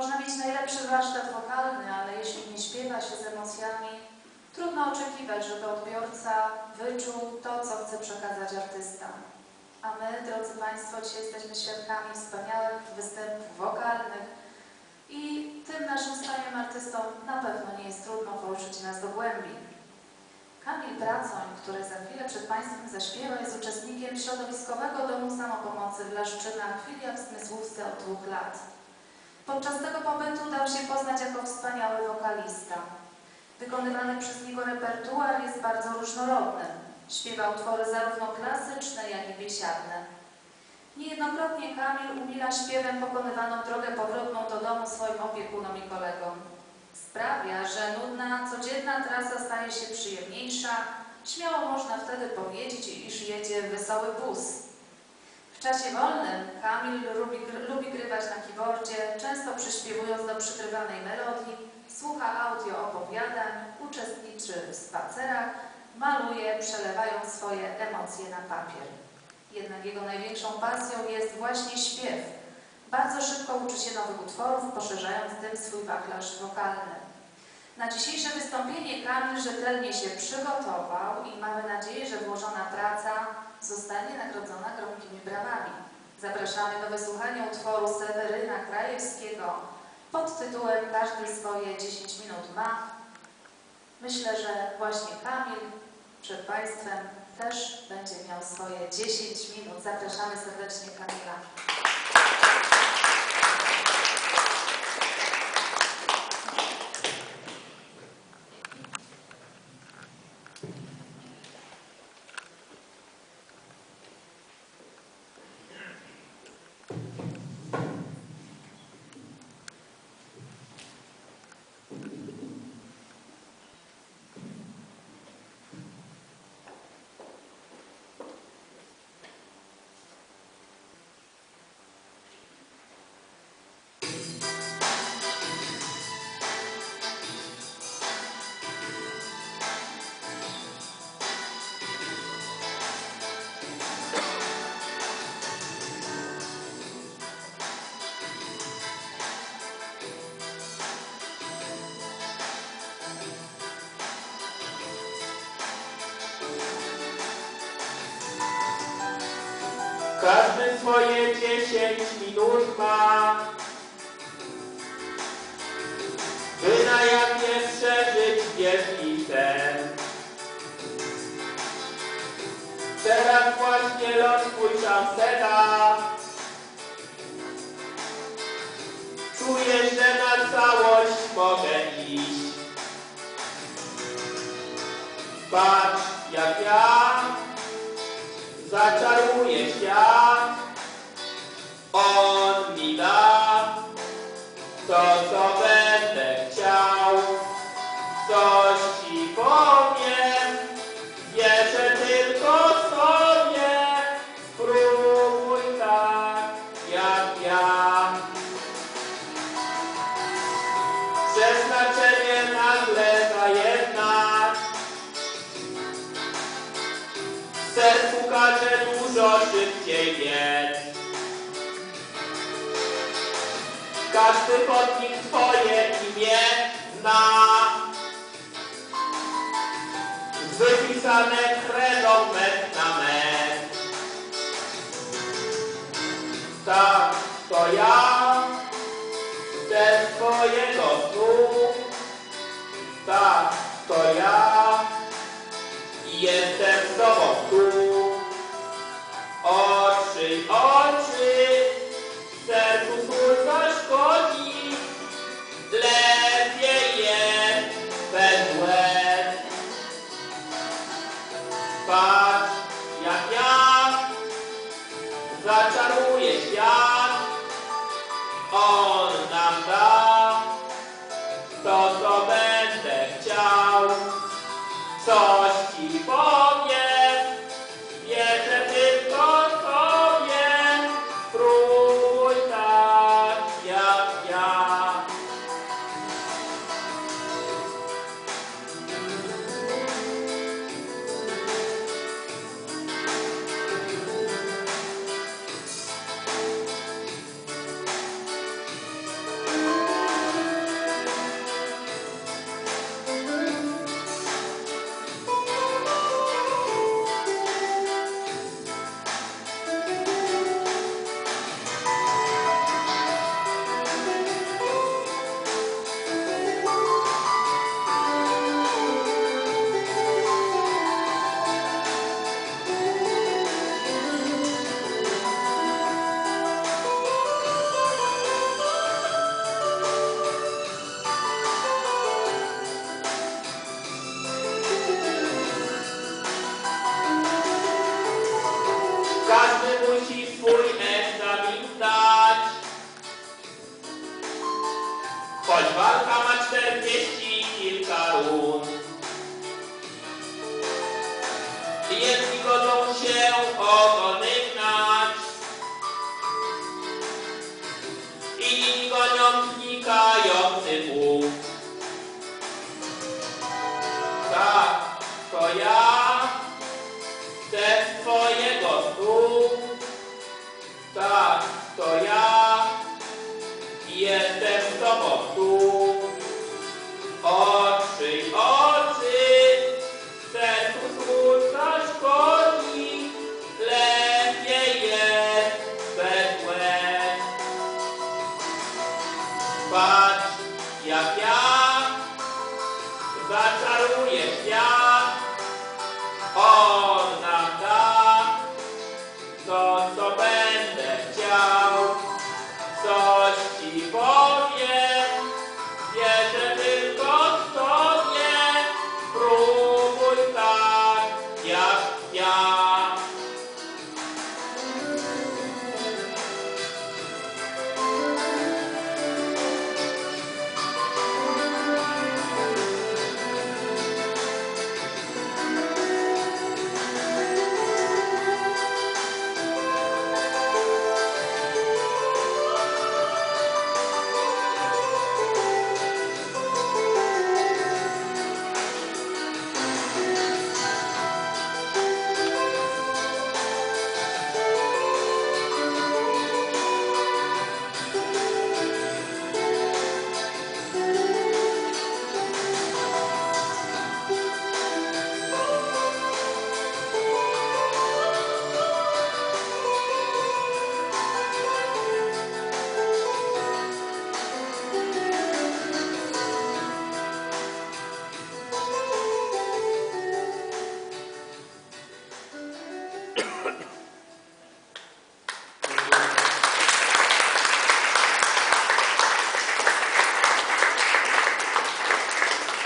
Można mieć najlepszy warsztat wokalny, ale jeśli nie śpiewa się z emocjami, trudno oczekiwać, żeby odbiorca wyczuł to, co chce przekazać artysta. A my, drodzy Państwo, dzisiaj jesteśmy świadkami wspaniałych występów wokalnych i tym naszym wspaniałym artystom na pewno nie jest trudno poruszyć nas do głębi. Kamil Bracoń, który za chwilę przed Państwem zaśpiewa, jest uczestnikiem Środowiskowego Domu Samopomocy w Laszczynach w Filia w Zmysłówce od dwóch lat. Podczas tego pobytu dał się poznać jako wspaniały wokalista. Wykonywany przez niego repertuar jest bardzo różnorodny. Śpiewa utwory zarówno klasyczne, jak i biesiadne. Niejednokrotnie Kamil umila śpiewem pokonywaną drogę powrotną do domu swoim opiekunom i kolegom. Sprawia, że nudna, codzienna trasa staje się przyjemniejsza. Śmiało można wtedy powiedzieć, iż jedzie wesoły bus. W czasie wolnym Kamil lubi, lubi grywać na keyboardzie, często przyśpiewując do przykrywanej melodii, słucha audio opowiadań, uczestniczy w spacerach, maluje, przelewając swoje emocje na papier. Jednak jego największą pasją jest właśnie śpiew. Bardzo szybko uczy się nowych utworów, poszerzając tym swój wachlarz wokalny. Na dzisiejsze wystąpienie Kamil rzetelnie się przygotował i mamy nadzieję, że włożona praca zostanie nagrodzona gromkimi brawami. Zapraszamy do wysłuchania utworu Seweryna Krajewskiego pod tytułem Każdy swoje 10 minut ma. Myślę, że właśnie Kamil przed Państwem też będzie miał swoje 10 minut. Zapraszamy serdecznie Kamila. Każdy swoje dziesięć minut ma, by na jawie przeżyć wielki sen. Teraz właśnie los twój szanseta. Czuję, że na całość Przeznaczenie nagle zajednać sercu każe dużo szybciej biec. Każdy podnik twoje imię zna. Wypisane kredą met na met. Tak, to ja, ten twojego snu. Tak, to ja. Jestem z tobą tu. Oczy, oczy, to, co Oczy,